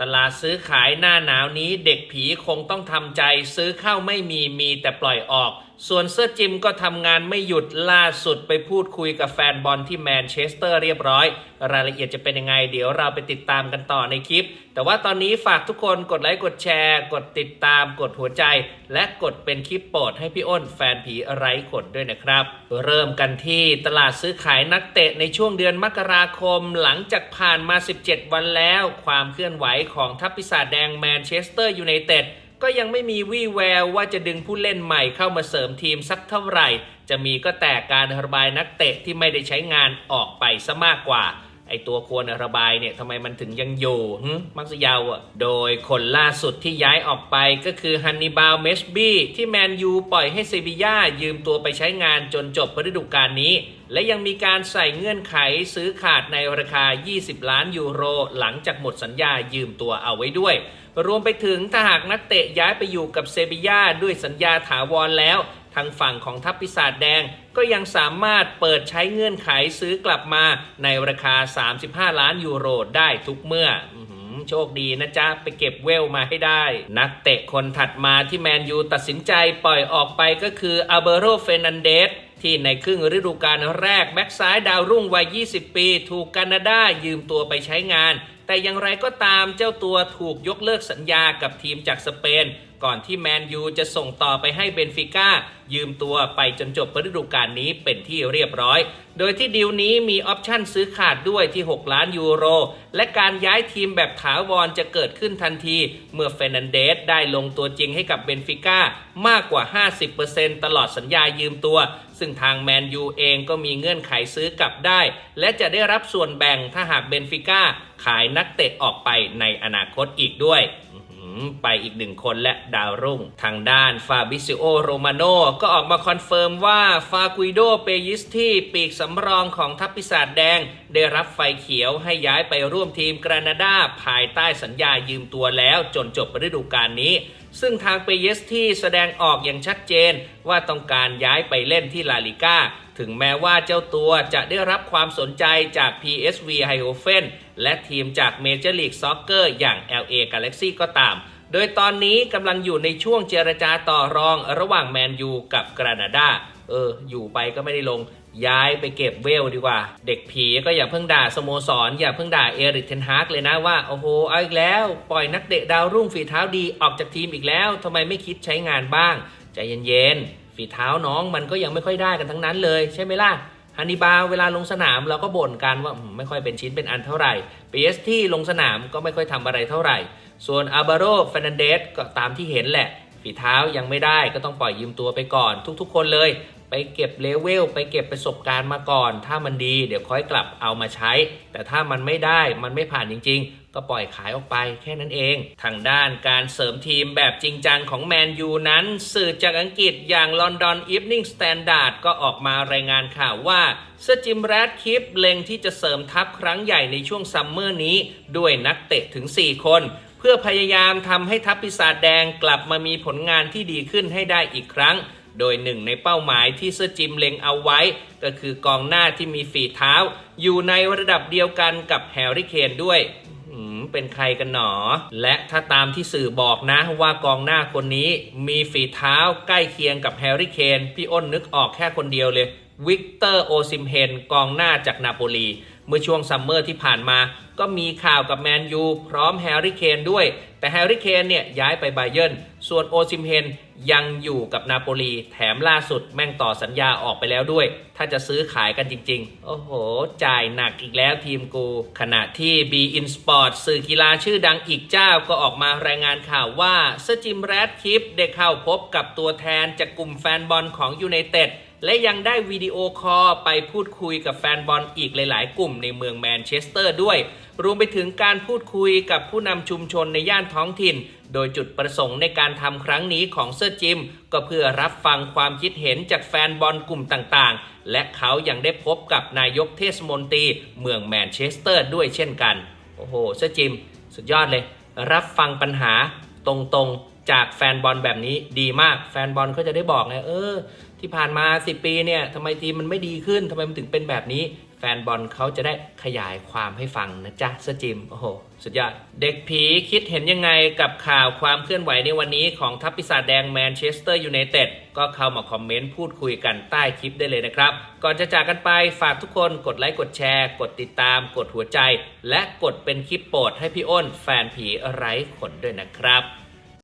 ตลาดซื้อขายหน้าหนาวนี้เด็กผีคงต้องทำใจซื้อเข้าไม่มีมีแต่ปล่อยออกส่วนเสื้อจิมก็ทำงานไม่หยุดล่าสุดไปพูดคุยกับแฟนบอลที่แมนเชสเตอร์เรียบร้อย รายละเอียดจะเป็นยังไง เดี๋ยวเราไปติดตามกันต่อในคลิป แต่ว่าตอนนี้ฝากทุกคนกดไลค์กดแชร์ กดติดตามกดหัวใจ และกดเป็นคลิปโปรดให้พี่อ้นแฟนผีไร้ขนด้วยนะครับ เริ่มกันที่ตลาดซื้อขายนักเตะในช่วงเดือนมกราคม หลังจากผ่านมา 17 วันแล้ว ความเคลื่อนไหวของทัพปีศาจแดงแมนเชสเตอร์ยูไนเต็ด ก็ยังไม่มีวี่แววว่าจะดึงผู้เล่นใหม่เข้ามาเสริมทีมสักเท่าไหร่ จะมีก็แต่การระบายนักเตะที่ไม่ได้ใช้งานออกไปซะมากกว่า อตัวควรระบายเนี่ยทำไมมันถึงยังอยู่มักสยาวอะ โดยคนล่าสุดที่ย้ายออกไปก็คือฮันนิบาลเมชบี้ที่แมนยูปล่อยให้เซบีย่ายืมตัวไปใช้งานจนจบฤดูกาลนี้ และยังมีการใส่เงื่อนไขซื้อขาดในราคา 20 ล้านยูโร หลังจากหมดสัญญายืมตัวเอาไว้ด้วย รวมไปถึงถ้าหากนักเตะย้ายไปอยู่กับเซบีย่าด้วยสัญญาถาวรแล้ว ทางฝั่งของทัพปีศาจแดงก็ยังสามารถเปิดใช้เงื่อนไขซื้อกลับมาในราคา 35 ล้านยูโรได้ทุกเมื่อโชคดีนะจ๊ะ ไปเก็บเวลมาให้ได้ นักเตะคนถัดมาที่แมนยูตัดสินใจปล่อยออกไปก็คืออเบโรเฟนันเดสที่ในครึ่งฤดูกาลแรก แบ็กซ้ายดาวรุ่งวัย 20 ปี ถูกแคนาดายืมตัวไปใช้งาน แต่อย่างไรก็ตามเจ้าตัวถูกยกเลิกสัญญากับทีมจากสเปน ก่อนที่แมนยูจะส่งต่อไปให้เบนฟิก้ายืมตัวไปจนจบฤดูกาลนี้เป็นที่เรียบร้อย โดยที่ดีลนี้มีออปชั่นซื้อขาดด้วยที่ 6 ล้านยูโร และการย้ายทีมแบบถาวรจะเกิดขึ้นทันที เมื่อเฟนันเดสได้ลงตัวจริงให้กับเบนฟิก้ามากกว่า 50%ตลอดสัญญายืมตัว ซึ่งทางแมนยูเองก็มีเงื่อนไขซื้อกลับได้ และจะได้รับส่วนแบ่งถ้าหากเบนฟิก้าขายนักเตะออกไปในอนาคตอีกด้วยไปอีกหนึ่งคนและดาวรุ่ง ทางด้านฟาบิซิโอโรมาโนก็ออกมาคอนเฟิร์มว่าฟากุยโดเปยิสที่ปีกสำรองของทัพปีศาจแดง ได้รับไฟเขียวให้ย้ายไปร่วมทีมกรานาดาภายใต้สัญญายืมตัวแล้วจนจบฤดูกาลนี้ ซึ่งทางเปเยสที่แสดงออกอย่างชัดเจนว่าต้องการย้ายไปเล่นที่ลาลิก้า ถึงแม้ว่าเจ้าตัวจะได้รับความสนใจจาก PSV e i n d h o v e n และทีมจาก Major League Soccer อย่าง LA Galaxy ก็ตาม โดยตอนนี้กำลังอยู่ในช่วงเจรจาต่อรองระหว่างแมนยูกับกรานาดาเออ อยู่ไปก็ไม่ได้ลง ย้ายไปเก็บเวลดีกว่า เด็กผีก็อย่าเพิ่งด่าสโมสรออย่าเพิ่งด่าเอริกเทนฮากเลยนะว่า โอ้โหเอาอีกแล้ว ปล่อยนักเตะดาวรุ่งฝีเท้าดีออกจากทีมอีกแล้วทำไมไม่คิดใช้งานบ้าง ใจเย็นๆฝีเท้าน้องมันก็ยังไม่ค่อยได้กันทั้งนั้นเลยใช่ไหมล่ะฮันนิบาเวลาลงสนามเราก็บ่นกันว่าไม่ค่อยเป็นชิ้นเป็นอันเท่าไหร่ปีเอสที่ลงสนามก็ไม่ค่อยทำอะไรเท่าไหร่ ส่วนอาบาโรเฟนันเดสก็ตามที่เห็นแหละฝีเท้ายังไม่ได้ก็ต้องปล่อยยืมตัวไปก่อนทุกๆ คนเลยไปเก็บเลเวลไปเก็บประสบการณ์มาก่อน ถ้ามันดีเดี๋ยวค่อยกลับเอามาใช้ แต่ถ้ามันไม่ได้มันไม่ผ่านจริง ๆ ก็ปล่อยขายออกไปแค่นั้นเอง ทางด้านการเสริมทีมแบบจริงจังของแมนยูนั้น สื่อจากอังกฤษอย่าง London Evening Standard ก็ออกมารายงานข่าวว่าเซจิมแรดคิปเล็งที่จะเสริมทัพครั้งใหญ่ในช่วงซัมเมอร์นี้ ด้วยนักเตะถึง 4 คนเพื่อพยายามทำให้ทัพปีศาจแดงกลับมามีผลงานที่ดีขึ้นให้ได้อีกครั้ง โดยหนึ่งในเป้าหมายที่เซอร์จิมเล็งเอาไว้ ก็คือกองหน้าที่มีฝีเท้า อยู่ในระดับเดียวกันกับแฮร์รี่เคนด้วยเป็นใครกันหนอ และถ้าตามที่สื่อบอกนะว่ากองหน้าคนนี้มีฝีเท้าใกล้เคียงกับแฮร์รี่เคนพี่อ้นนึกออกแค่คนเดียวเลยวิกเตอร์โอซิมเฮนกองหน้าจากนาโปลี เมื่อช่วงซัมเมอร์ที่ผ่านมา ก็มีข่าวกับแมนยูพร้อมแฮร์รี่เคนด้วย แต่แฮร์รี่เคนเนี่ยย้ายไปไบเยิร์น ส่วนโอซิมเฮนยังอยู่กับนาโปลีแถมล่าสุดแม่งต่อสัญญาออกไปแล้วด้วย ถ้าจะซื้อขายกันจริง ๆ โอ้โห จ่ายหนักอีกแล้วทีมกู ขณะที่ B In Sport สื่อกีฬาชื่อดังอีกเจ้าก็ออกมารายงานข่าวว่าเซจิมแรดคิปได้เข้าพบกับตัวแทนจากกลุ่มแฟนบอลของยูไนเต็ดและยังได้วิดีโอคอลไปพูดคุยกับแฟนบอลอีกหลาย ๆ กลุ่มในเมืองแมนเชสเตอร์ด้วย รวมไปถึงการพูดคุยกับผู้นำชุมชนในย่านท้องถิ่น โดยจุดประสงค์ในการทำครั้งนี้ของเซอร์จิม ก็เพื่อรับฟังความคิดเห็นจากแฟนบอลกลุ่มต่างๆ และเขายังได้พบกับนายกเทศมนตรีเมืองแมนเชสเตอร์ด้วยเช่นกัน โอ้โห เซอร์จิม สุดยอดเลย รับฟังปัญหาตรงๆจากแฟนบอลแบบนี้ดีมาก แฟนบอลเขาจะได้บอกไงเออ ที่ผ่านมา 10 ปีเนี่ยทำไมทีมมันไม่ดีขึ้นทำไมมันถึงเป็นแบบนี้ แฟนบอลเขาจะได้ขยายความให้ฟังนะจ๊ะเสื้อจิมโอ้โห สุดยอด เด็กผีคิดเห็นยังไงกับข่าวความเคลื่อนไหวในวันนี้ของทัพปีศาจแดงแมนเชสเตอร์ยูไนเต็ดก็เข้ามาคอมเมนต์พูดคุยกันใต้คลิปได้เลยนะครับ ก่อนจะจากกันไปฝากทุกคนกดไลค์กดแชร์ กดติดตาม กดหัวใจ และกดเป็นคลิปโปรดให้พี่อ้นแฟนผีไร้ขนด้วยนะครับ